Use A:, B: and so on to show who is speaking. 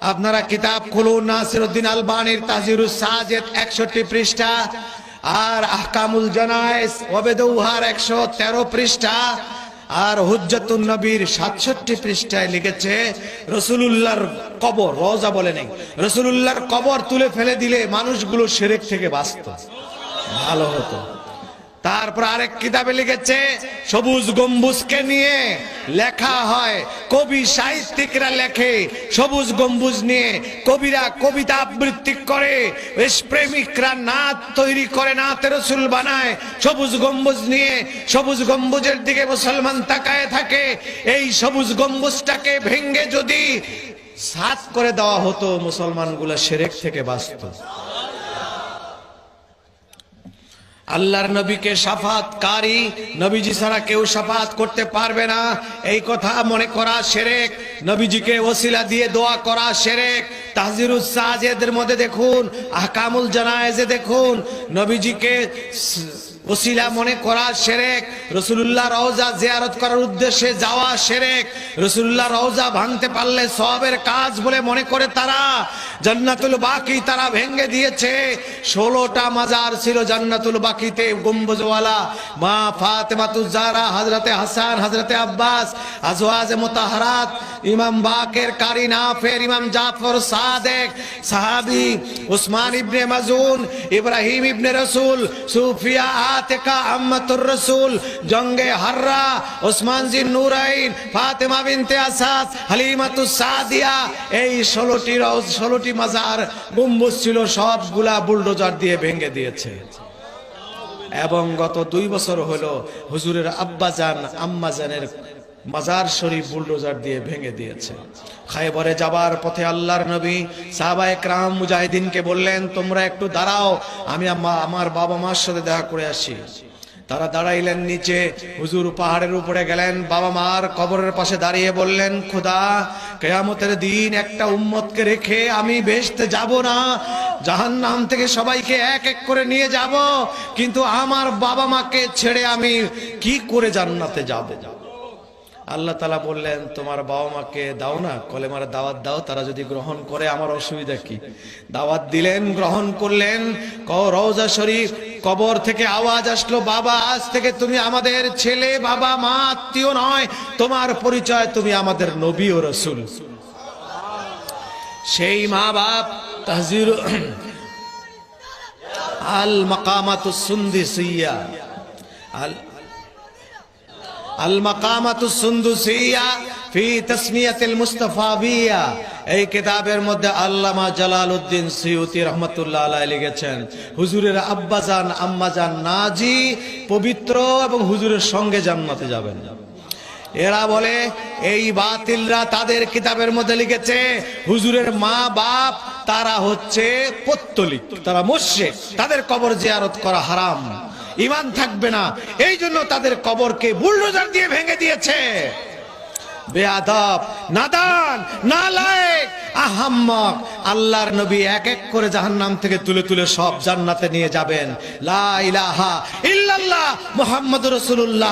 A: আপনারা কিতাব খুলুন, নাসিরুদ্দিন আলবানির তাজিরুস সাজেদ একষট্টি পৃষ্ঠা, আর আহকামুল জানায়েস ওবেদৌহার একশো তেরো পৃষ্ঠা, আর হুজ্জাতুন নবীর সাতষট্টি পৃষ্ঠায় লিখেছে, রসুলুল্লাহর কবর রওজা বলে নেই, রসুলুল্লাহর কবর তুলে ফেলে দিলে মানুষগুলো সেরেক থেকে বাঁচত। ভালো হতো। তারপর আরেক কিতাবে লিখেছে, সবুজ গম্বুজকে নিয়ে লেখা হয়, কবি সাহিত্যিকরা লেখে, সবুজ গম্বুজ নিয়ে কবিরা কবিতা আবৃত্তি করে প্রেমিকরা নাচ তৈরি করে, নাতে রসুল বানায়, সবুজ গম্বুজ নিয়ে, সবুজ গম্বুজের দিকে মুসলমান তাকায় থাকে, এই সবুজ গম্বুজটাকে ভেঙ্গে যদি সাত করে দেওয়া হতো, মুসলমানগুলো সেরেক থেকে বাঁচত। আল্লাহর নবীকে সাফাত কারি নবীজি ছাড়া কেউ সাফাত করতে পারবে না। এই কথা মনে করা সেরেক। নবীজিকে ওসিলা দিয়ে দোয়া করা সেরেক। তাহজিরুস সাজেদের মধ্যে দেখুন, আহকামুল জানায়েজে দেখুন, নবীজিকে ওসিলা মনে করা সেরেক। রসুল্লাহ রওজা জিয়ারত করার উদ্দেশ্যে যাওয়া সেরেক। রসুল্লাহ রওজা ভাঙতে পারলে সবের কাজ বলে মনে করে তারা। জান্নাতুল বাকি তারা ভেঙে দিয়েছে। ষোলোটা মাজার ছিল জান্নাতুল বাকিতে গম্বুজওয়ালা। মা ফাতেমাতু জারা হজরতে হাসান হজরতে আব্বাস, আজওয়াজে মোতাহারাত, ইমাম বাকের কারি নাফের, ইমাম জাফর সাদেক, সাহাবি উসমান ইবনে মাজুন ইব্রাহিম ইবনে রসুল, সুফিয়া আম্মাতুর জঙ্গে হাররা নুরাইন বিনতে আসাদ সাদিয়া, এই ষোলোটি ষোলোটি মাজার, গম্বুজ ছিল, সবগুলা বুলডোজার দিয়ে ভেঙে দিয়েছে। এবং গত দুই বছর হলো হুজুরের আব্বাজান, আম্মাজানের মাজার শরীফ বুলডোজার দিয়ে ভেঙে দিয়েছে। খাইবরে যাবার পথে আল্লাহর নবী সাহাবা একরাম মুজাহিদিনকে বললেন, তোমরা একটু দাঁড়াও, আমি আমার বাবা মার সাথে দেখা করে আসি। তারা দাঁড়াইলেন নিচে, হুজুর পাহাড়ের উপরে গেলেন, বাবা মার কবরের পাশে দাঁড়িয়ে বললেন, খোদা, কেয়ামতের দিন একটা উম্মতকে রেখে আমি বেসতে যাব না। জাহান নাম থেকে সবাইকে এক এক করে নিয়ে যাব, কিন্তু আমার বাবা মাকে ছেড়ে আমি কি করে জান্নাতে যাব? আল্লাহ তালা বললেন, তোমার বাবা মাকে দাও না, কলেমার দাওয়াত দাও, তারা যদি গ্রহণ করে, আমার অসুবিধা কি? দাওয়াত দিলেন, গ্রহণ করলেন রওজা শরীফ, কবর থেকে আওয়াজ আসলো, বাবা, আজ থেকে তুমি আমাদের ছেলে, বাবা, মা, আত্মীয় নয়, তোমার পরিচয় তুমি আমাদের নবী ও রসুল। সেই মা বাপ, তাহজির আল মাকামাতুস সুন্দি সিয়া আল এই কিতাবের মধ্যে আল্লামা জালালউদ্দিন সিউতি রহমাতুল্লাহ আলাইহি লিখেছেন, হুজুরের আব্বাজান, আম্মাজান নাজি পবিত্র এবং হুজুরের সঙ্গে জান্নাতে যাবেন। এরা বলে, এই বাতিলরা তাদের কিতাবের মধ্যে লিখেছে, হুজুরের মা বাপ তারা হচ্ছে পত্তলিক, তারা মোশেক তাদের কবর জিয়ারত করা হারাম। ইমান থাকবে না। এই জন্য তাদের কবরকে বুলডোজার দিয়ে ভেঙে দিয়েছে। বেআব নাদান আহাম্মক। আল্লাহর নবী এক এক করে জাহান্নাম থেকে তুলে তুলে সব জান্নাতে নিয়ে যাবেন। লা ইল্লাল্লাহ মোহাম্মদ রাসূলুল্লাহ।